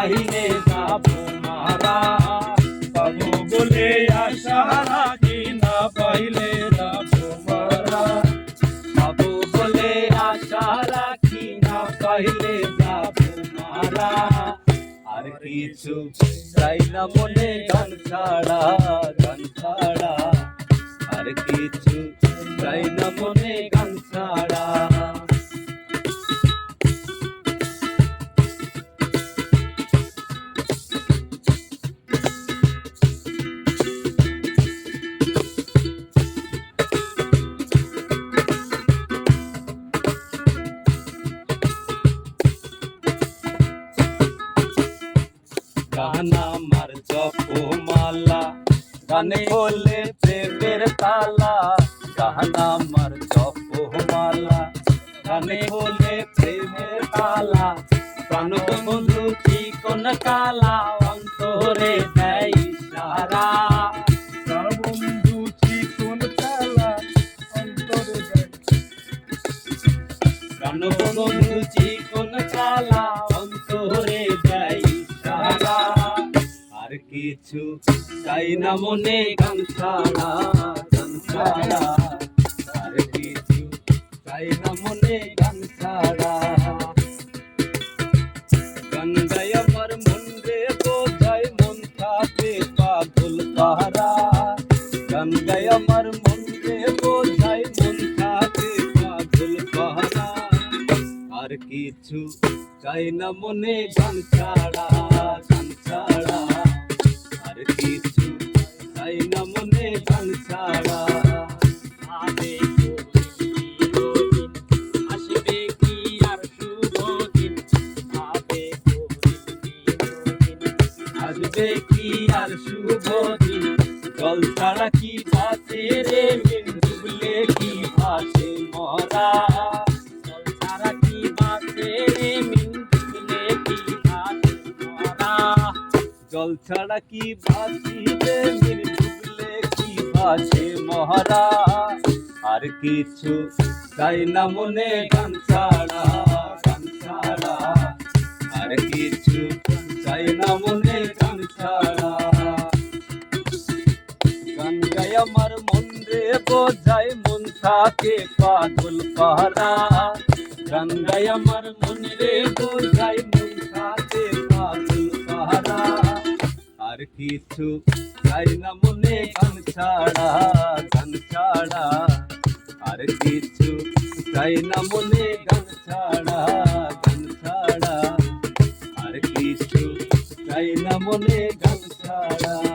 আইনে যাব মারা। পাবো বলে আশা রাখি না পাইলে যাব মারা। পাবো বলে আশা রাখি না পাইলে যাব মারা। আর কিছু চাই না মনে গান ছাড়া গান ছাড়া। আর কিছু চাই না মনে গান ছাড়া। গানা মার জপমালা গানে বলে প্রেমের তালা। গানা মার জপমালা গানে বলে প্রেমের তালা। প্রাণ বন্ধু কি কোন কালা অন্তরে দেয় ইশারা বন্ধু চিকন চালা অন্তরে দেয় প্রাণ বন্ধু কি কোন কালা কিছু চাই না মনে গান ছাড়া গান ছাড়া। আর কিছু চাই না মনে গান ছাড়া। গঙ্গায় আমার মন রে বোঝাই মন থাকে পাগল পাহারা গঙ্গায় আমার মন রে বোঝাই মন থাকে পাগল পাহারা আর কিছু চাই না মনে গান ছাড়া। কি আর শুভ দিন। জল ছাড়া কি ভাসে রে মিন ডুবলে কি ভাসে মরা? জল ছাড়া কি ভাসে রে মিন ডুবলে কি ভাসে মরা? জল ছাড়া কি ভাসিবে মিন ডুবলে কি ভাসে মহারা আর কিছু চাই না মনে গান ছাড়া গান ছাড়া। আর কিছু চাই না মনে বোঝাই মন থাকে পাগল পাহারা গান গায় আমার মন রে বোঝাই মন থাকে পাগল পাহারা আর কিছু চাই না মনে গান ছাড়া গান ছাড়া। আর কিছু চাই না মনে গান ছাড়া গান ছাড়া। আর কিছু চাই না মনে গান ছাড়া।